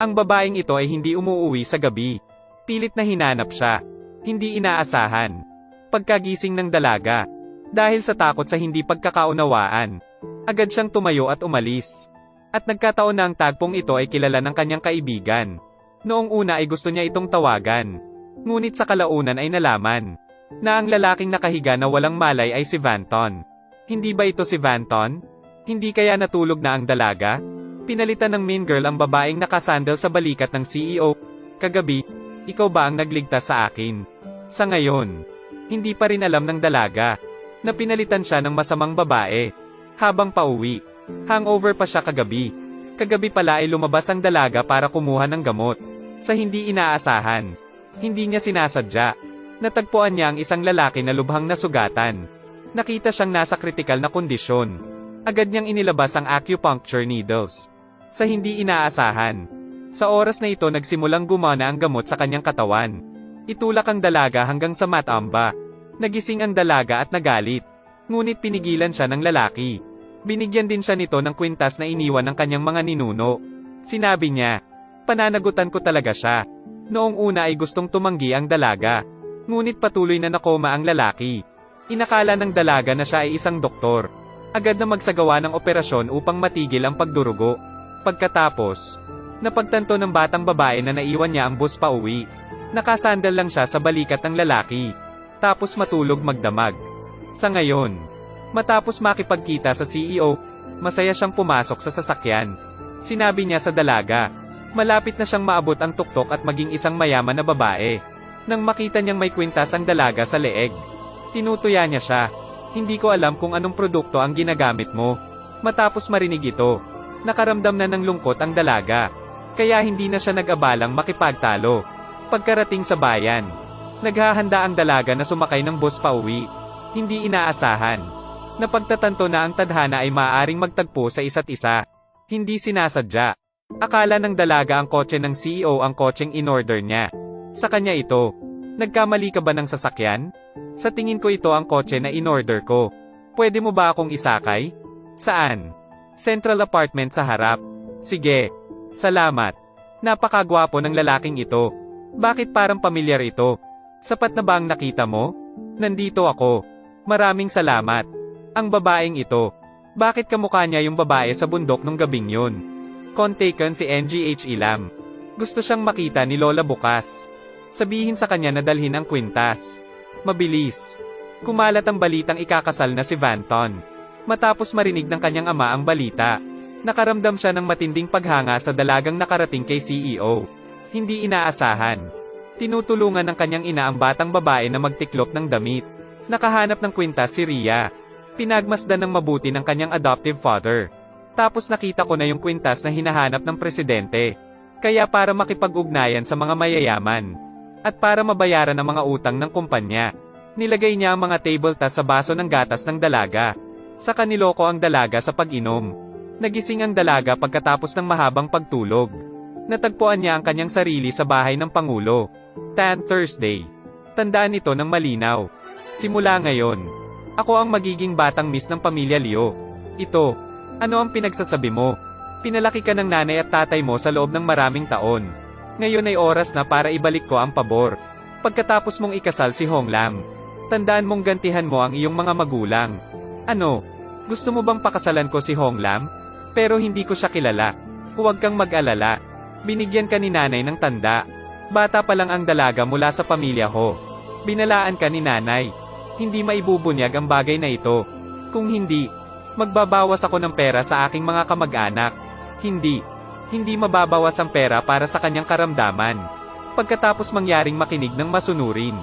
Ang babaeng ito ay hindi umuuwi sa gabi. Pilit na hinanap siya. Hindi inaasahan. Pagkagising ng dalaga. Dahil sa takot sa hindi pagkakaunawaan. Agad siyang tumayo at umalis. At nagkataon na ang tagpong ito ay kilala ng kanyang kaibigan. Noong una ay gusto niya itong tawagan. Ngunit sa kalaunan ay nalaman na ang lalaking nakahiga na walang malay ay si Vanton. Hindi ba ito si Vanton? Hindi kaya natulog na ang dalaga? Pinalitan ng mean girl ang babaeng nakasandal sa balikat ng CEO. Kagabi, ikaw ba ang nagligtas sa akin? Sa ngayon, hindi pa rin alam ng dalaga na pinalitan siya ng masamang babae. Habang pauwi, hangover pa siya kagabi. Kagabi pala ay lumabas ang dalaga para kumuha ng gamot. Sa hindi inaasahan, hindi niya sinasadya. Natagpuan niya ang isang lalaki na lubhang nasugatan. Nakita siyang nasa kritikal na kondisyon. Agad niyang inilabas ang acupuncture needles. Sa hindi inaasahan. Sa oras na ito nagsimulang gumana ang gamot sa kanyang katawan. Itulak ang dalaga hanggang sa matamba. Nagising ang dalaga at nagalit. Ngunit pinigilan siya ng lalaki. Binigyan din siya nito ng kwintas na iniwan ng kanyang mga ninuno. Sinabi niya, pananagutan ko talaga siya. Noong una ay gustong tumanggi ang dalaga. Ngunit patuloy na nakoma ang lalaki. Inakala ng dalaga na siya ay isang doktor. Agad na magsagawa ng operasyon upang matigil ang pagdurugo. Pagkatapos, napagtanto ng batang babae na naiwan niya ang bus pa uwi. Nakasandal lang siya sa balikat ng lalaki. Tapos matulog magdamag. Sa ngayon, matapos makipagkita sa CEO, masaya siyang pumasok sa sasakyan. Sinabi niya sa dalaga, malapit na siyang maabot ang tuktok at maging isang mayaman na babae. Nang makita niyang may kwintas ang dalaga sa leeg, tinutuya niya siya. Hindi ko alam kung anong produkto ang ginagamit mo. Matapos marinig ito, nakaramdam na ng lungkot ang dalaga. Kaya hindi na siya nag-abalang makipagtalo. Pagkarating sa bayan, naghahanda ang dalaga na sumakay ng bus pa uwi. Hindi inaasahan. Napagtatanto na ang tadhana ay maaaring magtagpo sa isa't isa. Hindi sinasadya. Akala ng dalaga ang kotse ng CEO ang kotseng in-order niya. Sa kanya ito. Nagkamali ka ba ng sasakyan? Sa tingin ko ito ang kotse na in-order ko. Pwede mo ba akong isakay? Saan? Central apartment sa harap. Sige. Salamat. Napakagwapo ng lalaking ito. Bakit parang pamilyar ito? Sapat na ba ang nakita mo? Nandito ako. Maraming salamat. Ang babaeng ito. Bakit kamukha niya yung babae sa bundok nung gabing yun? Contaken si NGH Ilam. Gusto siyang makita ni Lola bukas. Sabihin sa kanya na dalhin ang kwintas. Mabilis. Kumalat ang balitang ikakasal na si Vanton. Matapos marinig ng kanyang ama ang balita, nakaramdam siya ng matinding paghanga sa dalagang nakarating kay CEO. Hindi inaasahan. Tinutulungan ng kanyang ina ang batang babae na magtiklop ng damit. Nakahanap ng kwintas si Ria. Pinagmasdan ng mabuti ng kanyang adoptive father. Tapos nakita ko na yung kwintas na hinahanap ng presidente. Kaya para makipag-ugnayan sa mga mayayaman. At para mabayaran ang mga utang ng kumpanya. Nilagay niya ang mga table sa baso ng gatas ng dalaga. Sa kaniloko ang dalaga sa pag-inom. Nagising ang dalaga pagkatapos ng mahabang pagtulog. Natagpuan niya ang kanyang sarili sa bahay ng Pangulo. Tan Thursday. Tandaan ito ng malinaw. Simula ngayon, ako ang magiging batang miss ng pamilya Leo. Ito, ano ang pinagsasabi mo? Pinalaki ka ng nanay at tatay mo sa loob ng maraming taon. Ngayon ay oras na para ibalik ko ang pabor. Pagkatapos mong ikasal si Hong Lam, tandaan mong gantihan mo ang iyong mga magulang. Ano? Gusto mo bang pakasalan ko si Hong Lam? Pero hindi ko siya kilala. Huwag kang mag-alala. Binigyan ka ni nanay ng tanda. Bata pa lang ang dalaga mula sa pamilya ho. Binalaan ka ni nanay. Hindi maibubunyag ang bagay na ito. Kung hindi, magbabawas ako ng pera sa aking mga kamag-anak. Hindi. Hindi mababawas ang pera para sa kanyang karamdaman. Pagkatapos mangyaring makinig ng masunurin.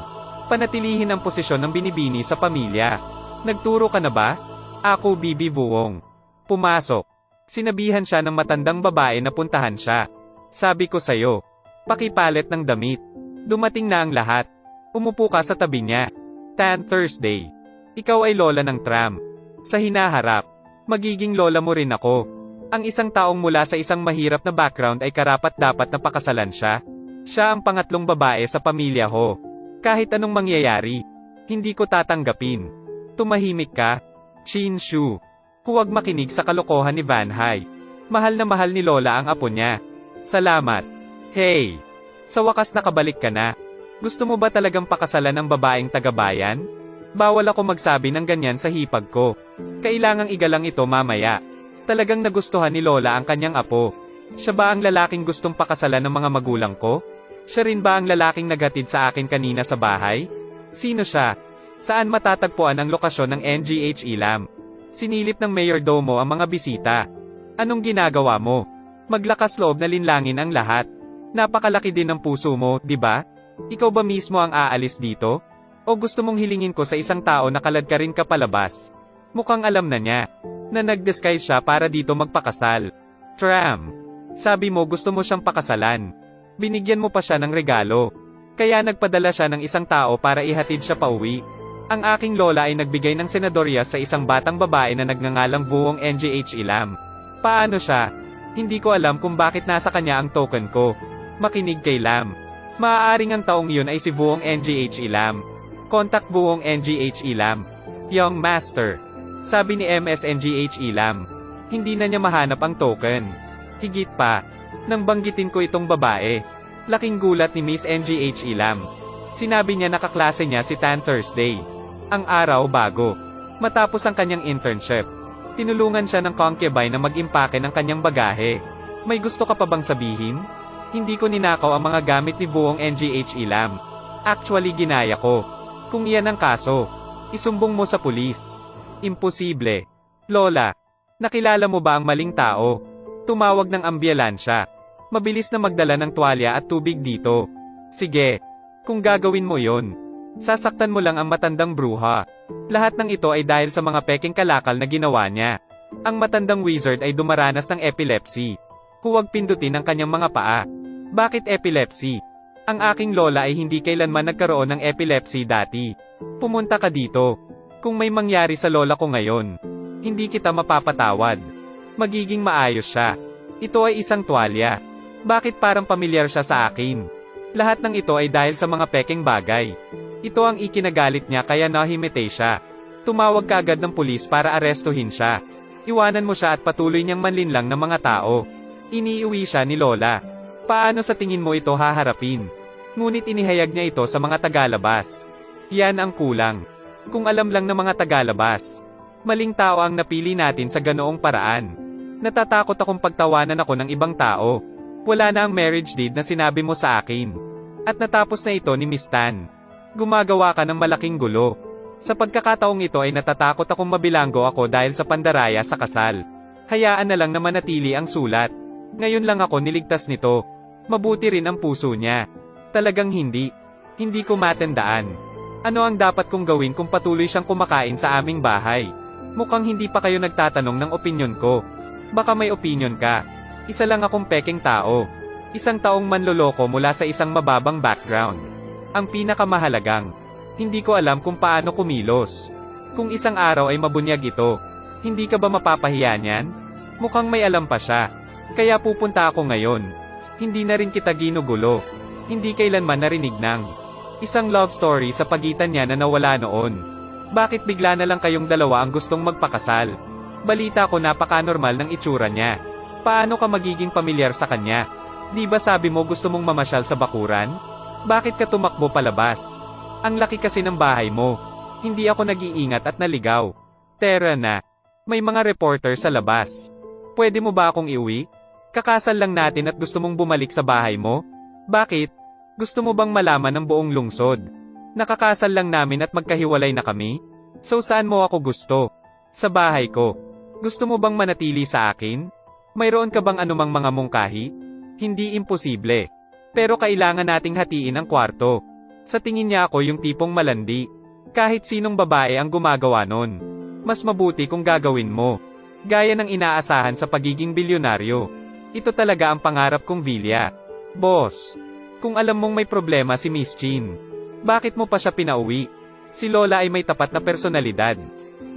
Panatilihin ang posisyon ng binibini sa pamilya. Nagturo ka na ba? Ako Bibi Vuong. Pumasok. Sinabihan siya ng matandang babae na puntahan siya. Sabi ko sayo, pakipalit ng damit. Dumating na ang lahat. Umupo ka sa tabi niya. Tan Thursday. Ikaw ay lola ng tram. Sa hinaharap, magiging lola mo rin ako. Ang isang taong mula sa isang mahirap na background ay karapat dapat na pakasalan siya. Siya ang pangatlong babae sa pamilya ho. Kahit anong mangyayari, hindi ko tatanggapin. Tumahimik ka. Chin Shu. Huwag makinig sa kalokohan ni Van Hai. Mahal na mahal ni Lola ang apo niya. Salamat. Hey! Sa wakas nakabalik ka na. Gusto mo ba talagang pakasalan ng babaeng tagabayan? Bawal ako magsabi ng ganyan sa hipag ko. Kailangang igalang ito mamaya. Talagang nagustuhan ni Lola ang kanyang apo. Siya ba ang lalaking gustong pakasalan ng mga magulang ko? Siya rin ba ang lalaking naghatid sa akin kanina sa bahay? Sino siya? Saan matatagpuan ang lokasyon ng NGH Ilam? Sinilip ng Mayor Domo ang mga bisita. Anong ginagawa mo? Maglakas loob na linlangin ang lahat. Napakalaki din ng puso mo, di ba? Ikaw ba mismo ang aalis dito? O gusto mong hilingin ko sa isang tao na kalad ka rin ka palabas? Mukhang alam na niya, na nag-disguise siya para dito magpakasal. Tram. Sabi mo gusto mo siyang pakasalan. Binigyan mo pa siya ng regalo. Kaya nagpadala siya ng isang tao para ihatid siya pauwi. Ang aking lola ay nagbigay ng senadorya sa isang batang babae na nagngangalang Vuong NGH Ilam. Paano siya? Hindi ko alam kung bakit nasa kanya ang token ko. Makinig kay Lam. Maaaring ang taong yun ay si Vuong NGH Ilam. Contact Vuong NGH Ilam. Young Master. Sabi ni MSNGH Ilam. Hindi na niya mahanap ang token. Higit pa. Nang banggitin ko itong babae. Laking gulat ni Miss NGH Ilam. Sinabi niya nakaklase niya si Tan Thursday. Ang araw bago. Matapos ang kanyang internship. Tinulungan siya ng concubine na mag-impake ng kanyang bagahe. May gusto ka pa bang sabihin? Hindi ko ninakaw ang mga gamit ni Vuong NGH Ilam. Actually ginaya ko. Kung iyan ang kaso, isumbong mo sa pulis. Imposible. Lola, nakilala mo ba ang maling tao? Tumawag ng ambulansya. Mabilis na magdala ng tuwalya at tubig dito. Sige, kung gagawin mo yon, sasaktan mo lang ang matandang bruha. Lahat ng ito ay dahil sa mga peking kalakal na ginawa niya. Ang matandang wizard ay dumaranas ng epilepsy. Huwag pindutin ang kanyang mga paa. Bakit epilepsy? Ang aking lola ay hindi kailanman nagkaroon ng epilepsy dati. Pumunta ka dito. Kung may mangyari sa lola ko ngayon, hindi kita mapapatawad. Magiging maayos siya. Ito ay isang tuwalya. Bakit parang pamilyar siya sa akin? Lahat ng ito ay dahil sa mga peking bagay. Ito ang ikinagalit niya kaya nahimite siya. Tumawag ka agad ng pulis para arestuhin siya. Iwanan mo siya at patuloy niyang manlinlang ng mga tao. Iniiwi siya ni Lola. Paano sa tingin mo ito haharapin? Ngunit inihayag niya ito sa mga tagalabas. Yan ang kulang. Kung alam lang ng mga tagalabas. Maling tao ang napili natin sa ganoong paraan. Natatakot akong pagtawanan ako ng ibang tao. Wala na ang marriage deed na sinabi mo sa akin. At natapos na ito ni Miss Tan. Gumagawa ka ng malaking gulo. Sa pagkakataong ito ay natatakot akong mabilanggo ako dahil sa pandaraya sa kasal. Hayaan na lang na manatili ang sulat. Ngayon lang ako niligtas nito. Mabuti rin ang puso niya. Talagang hindi. Hindi ko matandaan. Ano ang dapat kong gawin kung patuloy siyang kumakain sa aming bahay? Mukhang hindi pa kayo nagtatanong ng opinyon ko. Baka may opinyon ka. Isa lang akong peking tao. Isang taong manloloko mula sa isang mababang background. Ang pinakamahalagang, hindi ko alam kung paano kumilos. Kung isang araw ay mabunyag ito, hindi ka ba mapapahiya niyan? Mukhang may alam pa siya. Kaya pupunta ako ngayon. Hindi na rin kita ginugulo. Hindi kailanman narinig ng isang love story sa pagitan niya na nawala noon. Bakit bigla na lang kayong dalawa ang gustong magpakasal? Balita ko napaka-normal ng itsura niya. Paano ka magiging pamilyar sa kanya? Di ba sabi mo gusto mong mamasyal sa bakuran? Bakit ka tumakbo palabas? Ang laki kasi ng bahay mo. Hindi ako nag-iingat at naligaw. Tera na. May mga reporter sa labas. Pwede mo ba akong iuwi? Kakasal lang natin at gusto mong bumalik sa bahay mo? Bakit? Gusto mo bang malaman ng buong lungsod? Nakakasal lang namin at magkahiwalay na kami? So saan mo ako gusto? Sa bahay ko. Gusto mo bang manatili sa akin? Mayroon ka bang anumang mga mungkahi? Hindi imposible. Pero kailangan nating hatiin ang kwarto. Sa tingin niya ako yung tipong malandi. Kahit sinong babae ang gumagawa nun. Mas mabuti kung gagawin mo. Gaya ng inaasahan sa pagiging bilyonaryo. Ito talaga ang pangarap kong Vilya. Boss, kung alam mong may problema si Miss Chin, bakit mo pa siya pinauwi? Si Lola ay may tapat na personalidad.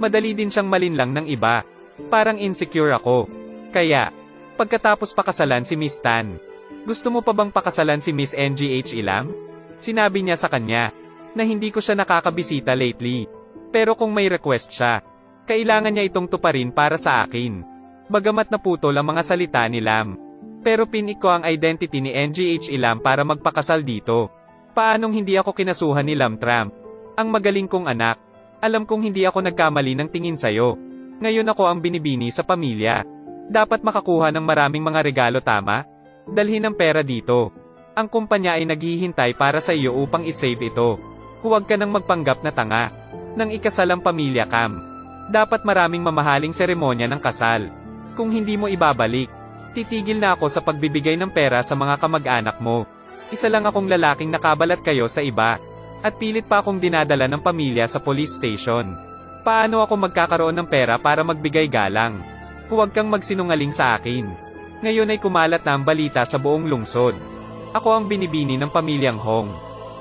Madali din siyang malinlang ng iba. Parang insecure ako. Kaya, pagkatapos pakasalan si Miss Tan, gusto mo pa bang pakasalan si Miss NGH Ilam? Sinabi niya sa kanya, na hindi ko siya nakakabisita lately. Pero kung may request siya, kailangan niya itong tuparin para sa akin. Bagamat naputol ang mga salita ni Lam. Pero pinik ko ang identity ni NGH Ilam para magpakasal dito. Paanong hindi ako kinasuhan ni Lam Tramp? Ang magaling kong anak. Alam kong hindi ako nagkamali ng tingin sa'yo. Ngayon ako ang binibini sa pamilya. Dapat makakuha ng maraming mga regalo tama? Dalhin ang pera dito. Ang kumpanya ay naghihintay para sa iyo upang isave ito. Huwag ka nang magpanggap na tanga. Nang ikasal ang pamilya Cam. Dapat maraming mamahaling seremonya ng kasal. Kung hindi mo ibabalik, titigil na ako sa pagbibigay ng pera sa mga kamag-anak mo. Isa lang akong lalaking nakabalat kayo sa iba. At pilit pa akong dinadala ng pamilya sa police station. Paano ako magkakaroon ng pera para magbigay galang? Huwag kang magsinungaling sa akin. Ngayon ay kumalat na ang balita sa buong lungsod. Ako ang binibini ng pamilyang Hong.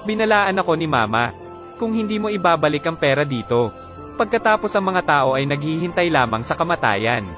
Binalaan ako ni Mama. Kung hindi mo ibabalik ang pera dito. Pagkatapos ang mga tao ay naghihintay lamang sa kamatayan.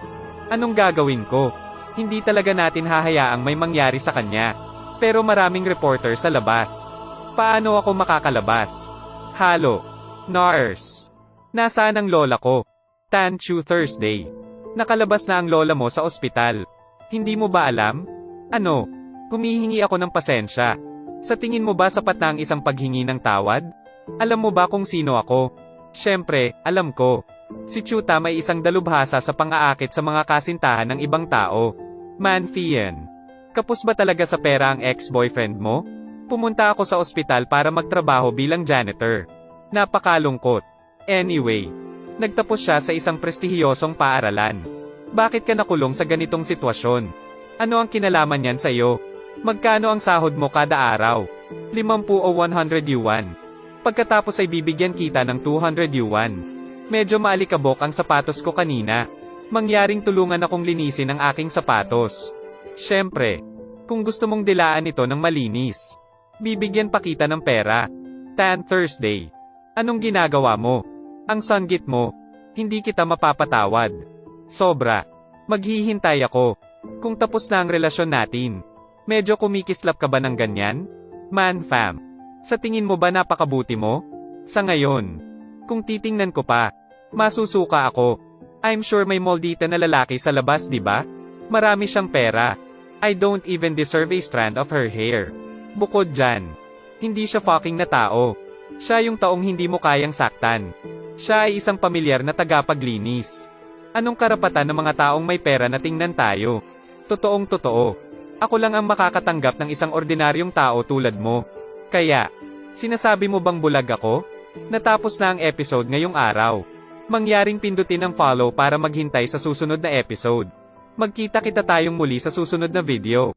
Anong gagawin ko? Hindi talaga natin hahayaang may mangyari sa kanya. Pero maraming reporter sa labas. Paano ako makakalabas? Halo. Nars. Nasaan ang lola ko? Tan Chu Thursday. Nakalabas na ang lola mo sa ospital. Hindi mo ba alam? Ano? Humihingi ako ng pasensya. Sa tingin mo ba sapat na ang isang paghingi ng tawad? Alam mo ba kung sino ako? Siyempre, alam ko. Si Chuta may isang dalubhasa sa pang-aakit sa mga kasintahan ng ibang tao. Manfian. Kapos ba talaga sa pera ang ex-boyfriend mo? Pumunta ako sa ospital para magtrabaho bilang janitor. Napakalungkot. Anyway, nagtapos siya sa isang prestihiyosong paaralan. Bakit ka nakulong sa ganitong sitwasyon? Ano ang kinalaman niyan sa iyo? Magkano ang sahod mo kada araw? 50 o 100 yuan. Pagkatapos ay bibigyan kita ng 200 yuan. Medyo maalikabok ang sapatos ko kanina. Mangyaring tulungan akong linisin ang aking sapatos. Siyempre, kung gusto mong dilaan ito ng malinis, bibigyan pa kita ng pera. Tan Thursday. Anong ginagawa mo? Ang sanggit mo. Hindi kita mapapatawad. Sobra. Maghihintay ako. Kung tapos na ang relasyon natin. Medyo kumikislap ka ba ng ganyan? Man fam. Sa tingin mo ba napakabuti mo? Sa ngayon. Kung titingnan ko pa. Masusuka ako. I'm sure may moldita na lalaki sa labas di ba? Marami siyang pera. I don't even deserve a strand of her hair. Bukod dyan. Hindi siya fucking na tao. Siya yung taong hindi mo kayang saktan. Siya ay isang pamilyar na tagapaglinis. Anong karapatan ng mga taong may pera na tingnan tayo? Totoong totoo. Ako lang ang makakatanggap ng isang ordinaryong tao tulad mo. Kaya, sinasabi mo bang bulag ako? Natapos na ang episode ngayong araw. Mangyaring pindutin ang follow para maghintay sa susunod na episode. Magkita kita tayong muli sa susunod na video.